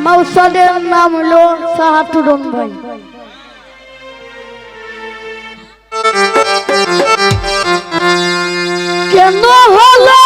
আমার নাম হলো সাহাতুরন ভাই। কেন হলো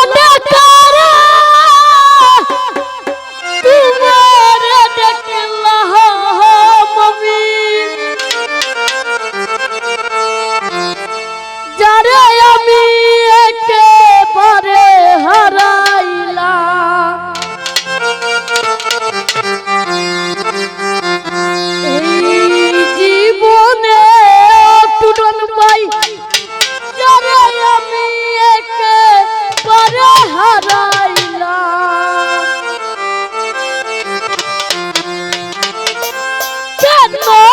no!